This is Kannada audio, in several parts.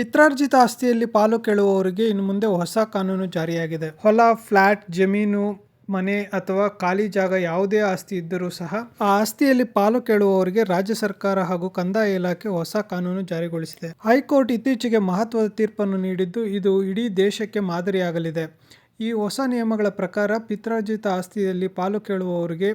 ಪಿತ್ರಾರ್ಜಿತ ಆಸ್ತಿಯಲ್ಲಿ ಪಾಲು ಕೇಳುವವರಿಗೆ ಇನ್ನು ಮುಂದೆ ಹೊಸ ಕಾನೂನು ಜಾರಿಯಾಗಿದೆ. ಹೊಲ, ಫ್ಲಾಟ್, ಜಮೀನು, ಮನೆ ಅಥವಾ ಖಾಲಿ ಜಾಗ ಯಾವುದೇ ಆಸ್ತಿ ಇದ್ದರೂ ಸಹ ಆ ಆಸ್ತಿಯಲ್ಲಿ ಪಾಲು ಕೇಳುವವರಿಗೆ ರಾಜ್ಯ ಸರ್ಕಾರ ಹಾಗೂ ಕಂದಾಯ ಇಲಾಖೆ ಹೊಸ ಕಾನೂನು ಜಾರಿಗೊಳಿಸಿದೆ. ಹೈಕೋರ್ಟ್ ಇತ್ತೀಚೆಗೆ ಮಹತ್ವದ ತೀರ್ಪನ್ನು ನೀಡಿದ್ದು ಇದು ಇಡೀ ದೇಶಕ್ಕೆ ಮಾದರಿಯಾಗಲಿದೆ. ಈ ಹೊಸ ನಿಯಮಗಳ ಪ್ರಕಾರ ಪಿತ್ರಾರ್ಜಿತ ಆಸ್ತಿಯಲ್ಲಿ ಪಾಲು ಕೇಳುವವರಿಗೆ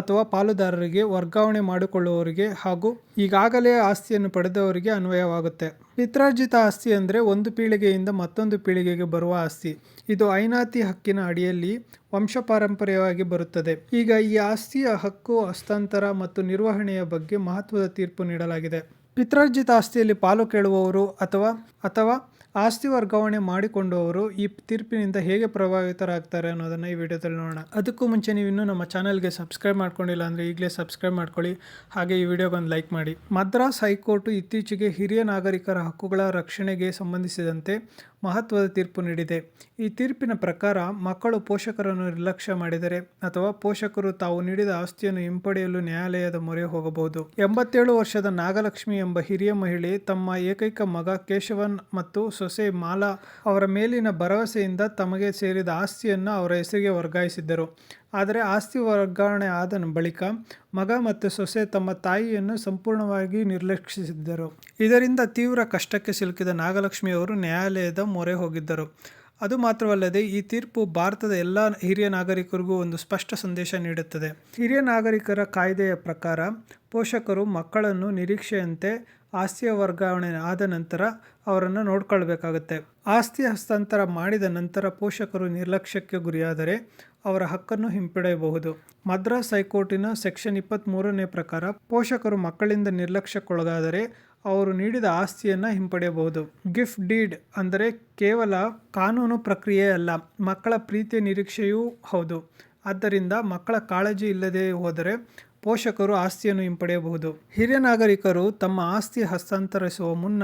ಅಥವಾ ಪಾಲುದಾರರಿಗೆ ವರ್ಗಾವಣೆ ಮಾಡಿಕೊಳ್ಳುವವರಿಗೆ ಹಾಗೂ ಈಗಾಗಲೇ ಆಸ್ತಿಯನ್ನು ಪಡೆದವರಿಗೆ ಅನ್ವಯವಾಗುತ್ತೆ. ಪಿತ್ರಾರ್ಜಿತ ಆಸ್ತಿ ಅಂದರೆ ಒಂದು ಪೀಳಿಗೆಯಿಂದ ಮತ್ತೊಂದು ಪೀಳಿಗೆಗೆ ಬರುವ ಆಸ್ತಿ. ಇದು ಐನಾತಿ ಹಕ್ಕಿನ ಅಡಿಯಲ್ಲಿ ವಂಶಪಾರಂಪರ್ಯವಾಗಿ ಬರುತ್ತದೆ. ಈಗ ಈ ಆಸ್ತಿಯ ಹಕ್ಕು, ಹಸ್ತಾಂತರ ಮತ್ತು ನಿರ್ವಹಣೆಯ ಬಗ್ಗೆ ಮಹತ್ವದ ತೀರ್ಪು ನೀಡಲಾಗಿದೆ. ಪಿತ್ರಾರ್ಜಿತ ಆಸ್ತಿಯಲ್ಲಿ ಪಾಲು ಕೇಳುವವರು ಅಥವಾ ಅಥವಾ ಆಸ್ತಿ ವರ್ಗಾವಣೆ ಮಾಡಿಕೊಂಡವರು ಈ ತೀರ್ಪಿನಿಂದ ಹೇಗೆ ಪ್ರಭಾವಿತರಾಗ್ತಾರೆ ಅನ್ನೋದನ್ನು ಈ ವಿಡಿಯೋದಲ್ಲಿ ನೋಡೋಣ. ಅದಕ್ಕೂ ಮುಂಚೆ ನೀವು ಇನ್ನೂ ನಮ್ಮ ಚಾನಲ್ಗೆ ಸಬ್ಸ್ಕ್ರೈಬ್ ಮಾಡ್ಕೊಂಡಿಲ್ಲ ಅಂದರೆ ಈಗಲೇ ಸಬ್ಸ್ಕ್ರೈಬ್ ಮಾಡ್ಕೊಳ್ಳಿ. ಹಾಗೆ ಈ ವಿಡಿಯೋಗೊಂದು ಲೈಕ್ ಮಾಡಿ. ಮದ್ರಾಸ್ ಹೈಕೋರ್ಟು ಇತ್ತೀಚೆಗೆ ಹಿರಿಯ ನಾಗರಿಕರ ಹಕ್ಕುಗಳ ರಕ್ಷಣೆಗೆ ಸಂಬಂಧಿಸಿದಂತೆ ಮಹತ್ವದ ತೀರ್ಪು ನೀಡಿದೆ. ಈ ತೀರ್ಪಿನ ಪ್ರಕಾರ ಮಕ್ಕಳು ಪೋಷಕರನ್ನು ನಿರ್ಲಕ್ಷ್ಯ ಮಾಡಿದರೆ ಅಥವಾ ಪೋಷಕರು ತಾವು ನೀಡಿದ ಆಸ್ತಿಯನ್ನು ಹಿಂಪಡೆಯಲು ನ್ಯಾಯಾಲಯದ ಮೊರೆ ಹೋಗಬಹುದು. ಎಂಬತ್ತೇಳು ವರ್ಷದ ನಾಗಲಕ್ಷ್ಮಿ ಹಿರಿಯ ಮಹಿಳೆ ತಮ್ಮ ಏಕೈಕ ಮಗ ಕೇಶವನ್ ಮತ್ತು ಸೊಸೆ ಮಾಲಾ ಅವರ ಮೇಲಿನ ಭರವಸೆಯಿಂದ ತಮಗೆ ಸೇರಿದ ಆಸ್ತಿಯನ್ನು ಅವರ ಹೆಸರಿಗೆ ವರ್ಗಾಯಿಸಿದ್ದರು. ಆದರೆ ಆಸ್ತಿ ವರ್ಗಾವಣೆ ಆದ ಬಳಿಕ ಮಗ ಮತ್ತು ಸೊಸೆ ತಮ್ಮ ತಾಯಿಯನ್ನು ಸಂಪೂರ್ಣವಾಗಿ ನಿರ್ಲಕ್ಷಿಸಿದ್ದರು. ಇದರಿಂದ ತೀವ್ರ ಕಷ್ಟಕ್ಕೆ ಸಿಲುಕಿದ ನಾಗಲಕ್ಷ್ಮಿಯವರು ನ್ಯಾಯಾಲಯದ ಮೊರೆ ಹೋಗಿದ್ದರು. ಅದು ಮಾತ್ರವಲ್ಲದೆ ಈ ತೀರ್ಪು ಭಾರತದ ಎಲ್ಲ ಹಿರಿಯ ನಾಗರಿಕರಿಗೂ ಒಂದು ಸ್ಪಷ್ಟ ಸಂದೇಶ ನೀಡುತ್ತದೆ. ಹಿರಿಯ ನಾಗರಿಕರ ಕಾಯ್ದೆಯ ಪ್ರಕಾರ ಪೋಷಕರು ಮಕ್ಕಳನ್ನು ನಿರೀಕ್ಷೆಯಂತೆ ಆಸ್ತಿಯ ವರ್ಗಾವಣೆ ಆದ ನಂತರ ಅವರನ್ನು ನೋಡ್ಕೊಳ್ಬೇಕಾಗುತ್ತೆ. ಆಸ್ತಿ ಹಸ್ತಾಂತರ ಮಾಡಿದ ನಂತರ ಪೋಷಕರು ನಿರ್ಲಕ್ಷ್ಯಕ್ಕೆ ಗುರಿಯಾದರೆ ಅವರ ಹಕ್ಕನ್ನು ಹಿಂಪಡೆಯಬಹುದು. ಮದ್ರಾಸ್ ಹೈಕೋರ್ಟಿನ ಸೆಕ್ಷನ್ ಇಪ್ಪತ್ತ್ಮೂರನೇ ಪ್ರಕಾರ ಪೋಷಕರು ಮಕ್ಕಳಿಂದ ನಿರ್ಲಕ್ಷ್ಯಕ್ಕೊಳಗಾದರೆ ಅವರು ನೀಡಿದ ಆಸ್ತಿಯನ್ನು ಹಿಂಪಡೆಯಬಹುದು. ಗಿಫ್ಟ್ ಡೀಡ್ ಅಂದರೆ ಕೇವಲ ಕಾನೂನು ಪ್ರಕ್ರಿಯೆ ಅಲ್ಲ, ಮಕ್ಕಳ ಪ್ರೀತಿಯ ನಿರೀಕ್ಷೆಯೂ ಹೌದು. ಆದ್ದರಿಂದ ಮಕ್ಕಳ ಕಾಳಜಿ ಇಲ್ಲದೆ ಹೋದರೆ ಪೋಷಕರು ಆಸ್ತಿಯನ್ನು ಹಿಂಪಡೆಯಬಹುದು. ಹಿರಿಯ ನಾಗರಿಕರು ತಮ್ಮ ಆಸ್ತಿ ಹಸ್ತಾಂತರಿಸುವ ಮುನ್ನ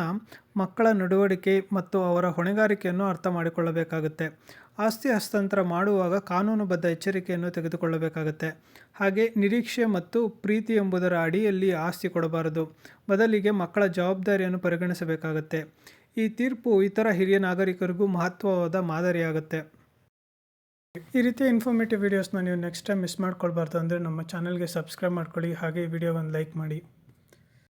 ಮಕ್ಕಳ ನಡವಳಿಕೆ ಮತ್ತು ಅವರ ಹೊಣೆಗಾರಿಕೆಯನ್ನು ಅರ್ಥ ಮಾಡಿಕೊಳ್ಳಬೇಕಾಗುತ್ತೆ. ಆಸ್ತಿ ಹಸ್ತಾಂತರ ಮಾಡುವಾಗ ಕಾನೂನುಬದ್ಧ ಎಚ್ಚರಿಕೆಯನ್ನು ತೆಗೆದುಕೊಳ್ಳಬೇಕಾಗುತ್ತೆ. ಹಾಗೆ ನಿರೀಕ್ಷೆ ಮತ್ತು ಪ್ರೀತಿ ಎಂಬುದರ ಅಡಿಯಲ್ಲಿ ಆಸ್ತಿ ಕೊಡಬಾರದು. ಬದಲಿಗೆ ಮಕ್ಕಳ ಜವಾಬ್ದಾರಿಯನ್ನು ಪರಿಗಣಿಸಬೇಕಾಗುತ್ತೆ. ಈ ತೀರ್ಪು ಇತರ ಹಿರಿಯ ನಾಗರಿಕರಿಗೂ ಮಹತ್ವವಾದ ಮಾದರಿಯಾಗುತ್ತೆ. ಈ ರೀತಿ ಇನ್ಫಾರ್ಮೇಟಿವ್ ವೀಡಿಯೋಸ್ನ ನೀವು ನೆಕ್ಸ್ಟ್ ಟೈಮ್ ಮಿಸ್ ಮಾಡ್ಕೊಳ್ಬಾರ್ದು ಅಂದರೆ ನಮ್ಮ ಚಾನಲ್ಗೆ ಸಬ್ಸ್ಕ್ರೈಬ್ ಮಾಡ್ಕೊಳ್ಳಿ, ಹಾಗೆ ವಿಡಿಯೋ ಒಂದು ಲೈಕ್ ಮಾಡಿ.